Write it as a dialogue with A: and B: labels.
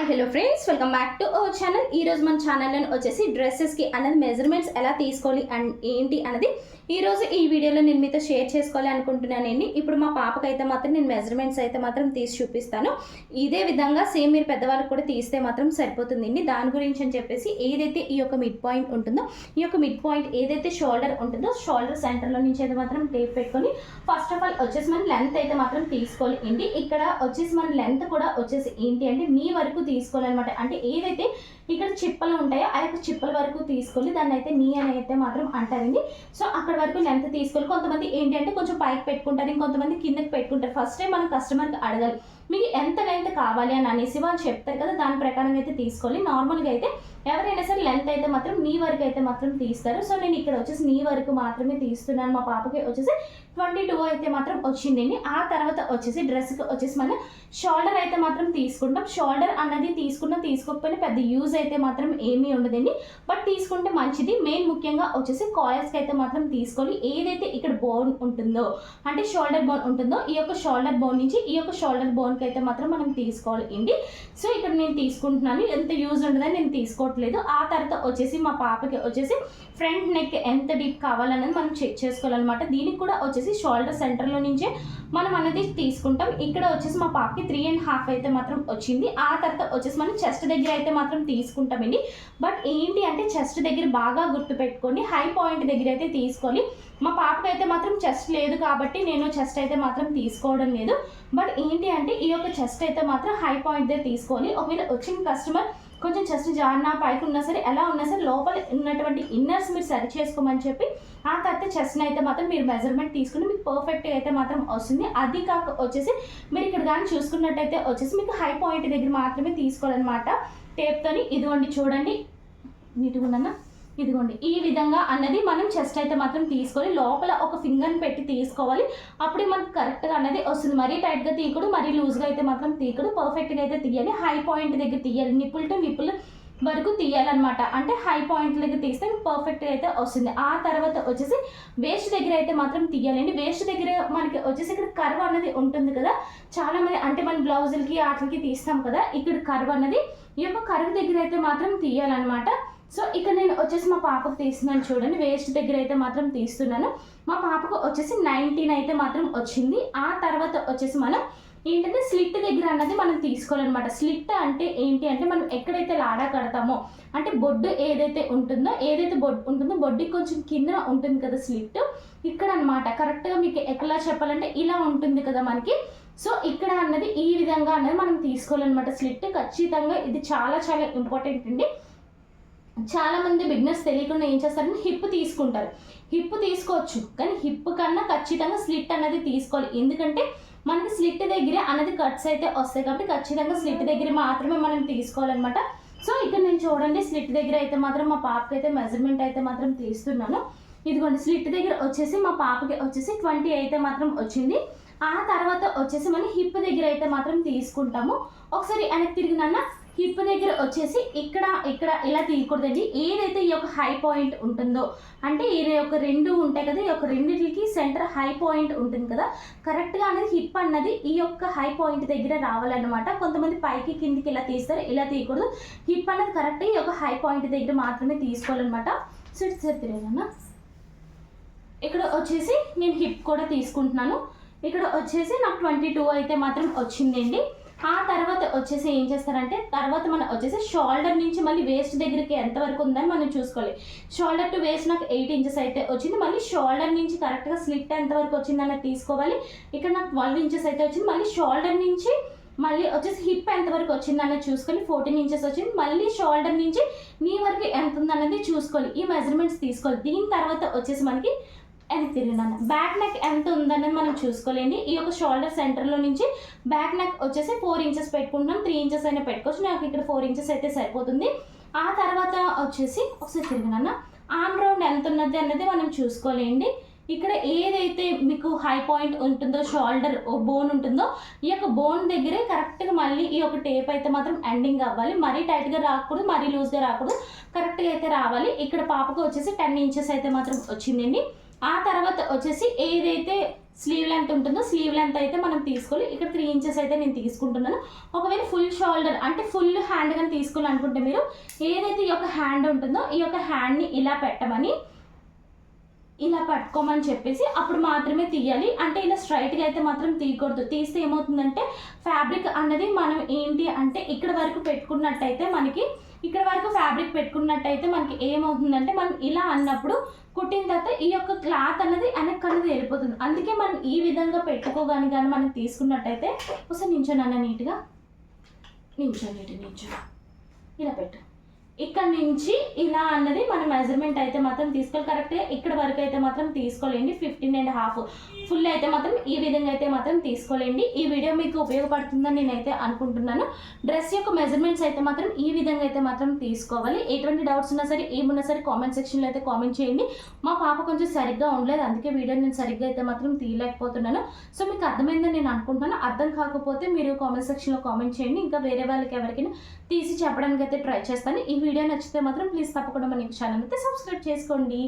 A: Hi hello friends welcome back to our channel ఈ రోజు మన ఛానల్లో వచ్చేసి డ్రెస్సెస్కి అనేది మెజర్మెంట్స్ ఎలా తీసుకోవాలి అండ్ ఏంటి అన్నది ఈరోజు ఈ వీడియోలో నేను మీతో షేర్ చేసుకోవాలి అనుకుంటున్నానండి ఇప్పుడు మా పాపకైతే మాత్రం నేను మెజర్మెంట్స్ అయితే మాత్రం తీసి చూపిస్తాను. ఇదే విధంగా సేమ్ మీరు పెద్దవాళ్ళకి కూడా తీస్తే మాత్రం సరిపోతుందండి దాని గురించి అని చెప్పేసి ఏదైతే ఈ యొక్క మిడ్ పాయింట్ ఉంటుందో ఈ యొక్క మిడ్ పాయింట్ ఏదైతే షోల్డర్ ఉంటుందో షోల్డర్ సెంటర్లో నుంచి అయితే మాత్రం టేప్ పెట్టుకొని ఫస్ట్ ఆఫ్ ఆల్ వచ్చేసి మనం లెంత్ అయితే మాత్రం తీసుకోవాలి ఇక్కడ వచ్చేసి మన లెంత్ కూడా వచ్చేసి ఏంటి అంటే మీ వరకు తీసుకోవాలన్నమాట. అంటే ఏదైతే ఇక్కడ చిప్పలు ఉంటాయో? ఆ యొక్క చిప్పల వరకు తీసుకొని దాన్ని అయితే నీ అని అయితే మాత్రం అంటారండి. సో అక్కడ వరకు లెంత్ తీసుకొని కొంతమంది ఏంటంటే కొంచెం పైకి పెట్టుకుంటారు ఇంకొంతమంది కిందకి పెట్టుకుంటారు. ఫస్ట్ టైం మనం కస్టమర్కి అడగాలి. మీకు ఎంత లెంత్ కావాలి అని అనేసి వాళ్ళు చెప్తారు కదా దాని ప్రకారంగా అయితే తీసుకోవాలి. నార్మల్గా అయితే ఎవరైనా సరే లెంత్ అయితే మాత్రం నీ వరకు అయితే మాత్రం తీస్తారు. సో నేను ఇక్కడ వచ్చేసి నీ వరకు మాత్రమే తీస్తున్నాను. మా పాపకి వచ్చేసి ట్వంటీ టూ అయితే మాత్రం వచ్చిందండి. ఆ తర్వాత వచ్చేసి డ్రెస్కి వచ్చేసి మనం షోల్డర్ అయితే మాత్రం తీసుకుంటాం. షోల్డర్ అన్నది తీసుకున్నా తీసుకోకపోయినా పెద్ద యూజ్ అయితే మాత్రం ఏమీ ఉండదండి. బట్ తీసుకుంటే మంచిది. మెయిన్ ముఖ్యంగా వచ్చేసి కాయల్స్కి అయితే మాత్రం తీసుకోవాలి. ఏదైతే ఇక్కడ బోన్ ఉంటుందో అంటే షోల్డర్ బోన్ ఉంటుందో ఈ యొక్క షోల్డర్ బోన్ నుంచి ఈ యొక్క షోల్డర్ బోన్ బోన్కి అయితే మాత్రం మనం తీసుకోవాలి అండి. సో ఇక్కడ నేను తీసుకుంటున్నాను. ఎంత యూజ్ ఉండదని నేను తీసుకోవట్లేదు. ఆ తర్వాత వచ్చేసి మా పాపకి వచ్చేసి ఫ్రంట్ నెక్ ఎంత డీప్ కావాలన్నది మనం చెక్ చేసుకోవాలన్నమాట. దీనికి కూడా వచ్చేసి షోల్డర్ సెంటర్లో నుంచే మనం అనేది తీసుకుంటాం. ఇక్కడ వచ్చేసి మా పాపకి త్రీ అండ్ హాఫ్ అయితే మాత్రం వచ్చింది. ఆ తర్వాత వచ్చేసి మనం చెస్ట్ దగ్గర అయితే మాత్రం తీసుకుంటామండి. బట్ ఏంటి అంటే చెస్ట్ దగ్గర బాగా గుర్తుపెట్టుకోండి. హై పాయింట్ దగ్గర అయితే తీసుకోవాలి. మా పాపకి అయితే మాత్రం చెస్ట్ లేదు కాబట్టి నేను చెస్ట్ అయితే మాత్రం తీసుకోవడం లేదు. బట్ ఏంటి అంటే ఈ యొక్క చెస్ట్ అయితే మాత్రం హై పాయింట్ తీసుకొని ఒకవేళ వచ్చిన కస్టమర్ కొంచెం చెస్ట్ జారినా పైకి ఉన్నా సరే ఎలా ఉన్నా సరే లోపల ఉన్నటువంటి ఇన్నర్స్ మీరు సరి చేసుకోమని చెప్పి ఆ తర్వాత చెస్ట్ని అయితే మాత్రం మీరు మెజర్మెంట్ తీసుకుని మీకు పర్ఫెక్ట్గా అయితే మాత్రం వస్తుంది. అది కాక వచ్చేసి మీరు ఇక్కడ కానీ చూసుకున్నట్టయితే వచ్చేసి మీకు హై పాయింట్ దగ్గర మాత్రమే తీసుకోవాలన్నమాట. టేప్తోని ఇదిగోండి చూడండి. నీటుగా ఉందన్నా? ఇదిగోండి ఈ విధంగా అన్నది మనం చెస్ట్ అయితే మాత్రం తీసుకొని లోపల ఒక ఫింగర్ని పెట్టి తీసుకోవాలి. అప్పుడే మనకు కరెక్ట్గా అన్నది వస్తుంది. మరీ టైట్గా తీయకూడదు మరీ లూజ్గా అయితే మాత్రం తీయకూడదు. పర్ఫెక్ట్గా అయితే తీయాలి. హై పాయింట్ దగ్గర తీయాలి. నిప్పుల్ టు నిప్పుల్ వరకు తీయాలన్నమాట. అంటే హై పాయింట్ దగ్గర తీస్తే పర్ఫెక్ట్గా అయితే వస్తుంది. ఆ తర్వాత వచ్చేసి వేస్ట్ దగ్గర అయితే మాత్రం తీయాలండి. వేస్ట్ దగ్గర మనకి వచ్చేసి ఇక్కడ కర్వ్ అన్నది ఉంటుంది కదా. చాలామంది అంటే మన బ్లౌజులకి వాటికి తీస్తాం కదా. ఇక్కడ కర్వ్ అన్నది ఈ యొక్క కర్వ్ దగ్గర అయితే మాత్రం తీయాలన్నమాట. సో ఇక్కడ నేను వచ్చేసి మా పాపకు తీస్తున్నాను చూడండి. వేస్ట్ దగ్గర అయితే మాత్రం తీస్తున్నాను. మా పాపకు వచ్చేసి నైన్టీన్ అయితే మాత్రం వచ్చింది. ఆ తర్వాత వచ్చేసి మనం ఏంటంటే స్లిట్ దగ్గర అన్నది మనం తీసుకోవాలన్నమాట. స్లిట్ అంటే ఏంటి అంటే మనం ఎక్కడైతే లాడా కడతామో అంటే బొడ్డు ఏదైతే ఉంటుందో ఏదైతే బొడ్డు ఉంటుందో బొడ్డు కొంచెం కింద ఉంటుంది కదా స్లిట్ ఇక్కడ అనమాట కరెక్ట్గా మీకు ఎట్లా చెప్పాలంటే ఇలా ఉంటుంది కదా మనకి. సో ఇక్కడ అన్నది ఈ విధంగా అన్నది మనం తీసుకోవాలన్నమాట. స్లిట్ ఖచ్చితంగా ఇది చాలా చాలా ఇంపార్టెంట్ అండి. చాలా మంది బిగ్నెస్ తెలియకుండా ఏం చేస్తారంటే హిప్ తీసుకుంటారు. హిప్ తీసుకోవచ్చు కానీ హిప్ కన్నా ఖచ్చితంగా స్లిట్ అనేది తీసుకోవాలి. ఎందుకంటే మనకి స్లిట్ దగ్గరే అనేది కట్స్ అయితే వస్తాయి కాబట్టి ఖచ్చితంగా స్లిట్ దగ్గర మాత్రమే మనం తీసుకోవాలన్నమాట. సో ఇక్కడ నేను చూడండి స్లిట్ దగ్గర అయితే మాత్రం మా పాపకి అయితే మెజర్మెంట్ అయితే మాత్రం తీస్తున్నాను. ఇదిగోండి స్లిట్ దగ్గర వచ్చేసి మా పాపకి వచ్చేసి ట్వంటీ అయితే మాత్రం వచ్చింది. ఆ తర్వాత వచ్చేసి మనం హిప్ దగ్గర అయితే మాత్రం తీసుకుంటాము. ఒకసారి వెనక్కి తిరిగినన్నా హిప్ దగ్గర వచ్చేసి ఇక్కడ ఇక్కడ ఇలా తీయకూడదండి. ఏదైతే ఈ యొక్క హై పాయింట్ ఉంటుందో అంటే ఈ యొక్క రెండు ఉంటాయి కదా ఈ యొక్క రెండింటికి సెంటర్ హై పాయింట్ ఉంటుంది కదా కరెక్ట్గా అనేది హిప్ అన్నది ఈ యొక్క హై పాయింట్ దగ్గర రావాలన్నమాట. కొంతమంది పైకి కిందికి ఇలా తీస్తారు ఇలా తీయకూడదు. హిప్ అనేది కరెక్ట్ ఈ యొక్క హై పాయింట్ దగ్గర మాత్రమే తీసుకోవాలన్నమాట. సో ఇటు ఇక్కడ వచ్చేసి నేను హిప్ కూడా తీసుకుంటున్నాను. ఇక్కడ వచ్చేసి నాకు ట్వంటీ టూ అయితే మాత్రం వచ్చిందండి. ఆ తర్వాత వచ్చేసి ఏం చేస్తారంటే తర్వాత మనం వచ్చేసి షోల్డర్ నుంచి మళ్ళీ వేస్ట్ దగ్గరికి ఎంతవరకు ఉందని మనం చూసుకోవాలి. షోల్డర్ టు వేస్ట్ నాకు ఎయిట్ ఇంచెస్ అయితే వచ్చింది. మళ్ళీ షోల్డర్ నుంచి కరెక్ట్గా స్లిట్ ఎంతవరకు వచ్చిందన్నది తీసుకోవాలి. ఇక్కడ నాకు ట్వెల్వ్ ఇంచెస్ అయితే వచ్చింది. మళ్ళీ షోల్డర్ నుంచి మళ్ళీ వచ్చేసి హిప్ ఎంతవరకు వచ్చిందన్నది చూసుకొని ఫోర్టీన్ ఇంచెస్ వచ్చింది. మళ్ళీ షోల్డర్ నుంచి నీ వరకు ఎంత ఉందన్నది చూసుకోవాలి. ఈ మెజర్మెంట్స్ తీసుకోవాలి. దీని తర్వాత వచ్చేసి మనకి వెనక్కి తిరిగినాను బ్యాక్ నెక్ ఎంత ఉందనేది మనం చూసుకోలేండి. ఈ యొక్క షోల్డర్ సెంటర్లో నుంచి బ్యాక్ నెక్ వచ్చేసి ఫోర్ ఇంచెస్ పెట్టుకుంటున్నాం. త్రీ ఇంచెస్ అయినా పెట్టుకోవచ్చు. నాకు ఇక్కడ ఫోర్ ఇంచెస్ అయితే సరిపోతుంది. ఆ తర్వాత వచ్చేసి ఒకసారి తిరిగినాను ఆమ్ రౌండ్ ఎంత ఉన్నది అన్నది మనం చూసుకోలేండి. ఇక్కడ ఏదైతే మీకు హై పాయింట్ ఉంటుందో షోల్డర్ బోన్ ఉంటుందో ఈ యొక్క బోన్ దగ్గరే కరెక్ట్గా మళ్ళీ ఈ యొక్క టేప్ అయితే మాత్రం ఎండింగ్ అవ్వాలి. మరీ టైట్గా రాకూడదు మరీ లూజ్గా రాకూడదు. కరెక్ట్గా అయితే రావాలి. ఇక్కడ పాపకు వచ్చేసి టెన్ ఇంచెస్ అయితే మాత్రం వచ్చిందండి. ఆ తర్వాత వచ్చేసి ఏదైతే స్లీవ్ లెంత్ ఉంటుందో స్లీవ్ లెంత్ అయితే మనం తీసుకోవాలి. ఇక్కడ త్రీ ఇంచెస్ అయితే నేను తీసుకుంటున్నాను. ఒకవేళ ఫుల్ షోల్డర్ అంటే ఫుల్ హ్యాండ్ కానీ తీసుకోవాలనుకుంటే మీరు ఏదైతే ఈ యొక్క హ్యాండ్ ఉంటుందో ఈ యొక్క హ్యాండ్ని ఇలా పెట్టమని ఇలా పట్టుకోమని చెప్పేసి అప్పుడు మాత్రమే తీయాలి. అంటే ఇలా స్ట్రైట్గా అయితే మాత్రం తీయకూడదు. తీస్తే ఏమవుతుందంటే ఫ్యాబ్రిక్ అన్నది మనం ఏంటి అంటే ఇక్కడ వరకు పెట్టుకున్నట్టయితే మనకి ఇక్కడ వరకు ఫ్యాబ్రిక్ పెట్టుకున్నట్టయితే మనకి ఏమవుతుందంటే మనం ఇలా అన్నప్పుడు కుట్టిన తర్వాత ఈ యొక్క క్లాత్ అన్నది వెనక్కి అనేది వెళ్ళిపోతుంది. అందుకే మనం ఈ విధంగా పెట్టుకోగాని కానీ మనం తీసుకున్నట్టయితే ఒకసారి నించోనన్నా నీట్గా. నించో నీట్ నించో. ఇలా పెట్టు. ఇక్కడ నుంచి ఇలా అన్నది మన మెజర్మెంట్ అయితే మాత్రం తీసుకోవాలి. కరెక్ట్గా ఇక్కడ వరకు అయితే మాత్రం తీసుకోలేండి. ఫిఫ్టీన్ అండ్ హాఫ్ ఫుల్ అయితే మాత్రం ఈ విధంగా అయితే మాత్రం తీసుకోలేండి. ఈ వీడియో మీకు ఉపయోగపడుతుందని నేనైతే అనుకుంటున్నాను. డ్రెస్ యొక్క మెజర్మెంట్స్ అయితే మాత్రం ఈ విధంగా అయితే మాత్రం తీసుకోవాలి. ఎటువంటి డౌట్స్ ఉన్నా సరే ఏమున్నా సరే కామెంట్ సెక్షన్లో అయితే కామెంట్ చేయండి. మా పాప కొంచెం సరిగ్గా ఉండలేదు. అందుకే వీడియో నేను సరిగ్గా అయితే మాత్రం తీయలేకపోతున్నాను. సో మీకు అర్థమైందని నేను అనుకుంటున్నాను. అర్థం కాకపోతే మీరు కామెంట్ సెక్షన్లో కామెంట్ చేయండి. ఇంకా వేరే వాళ్ళకి ఎవరికైనా తీసి చెప్పడానికి అయితే ట్రై చేస్తాను. ఈ వీడియో నచ్చితే మాత్రం ప్లీజ్ తప్పకుండా మన ఛానల్ అయితే సబ్స్క్రైబ్ చేసుకోండి.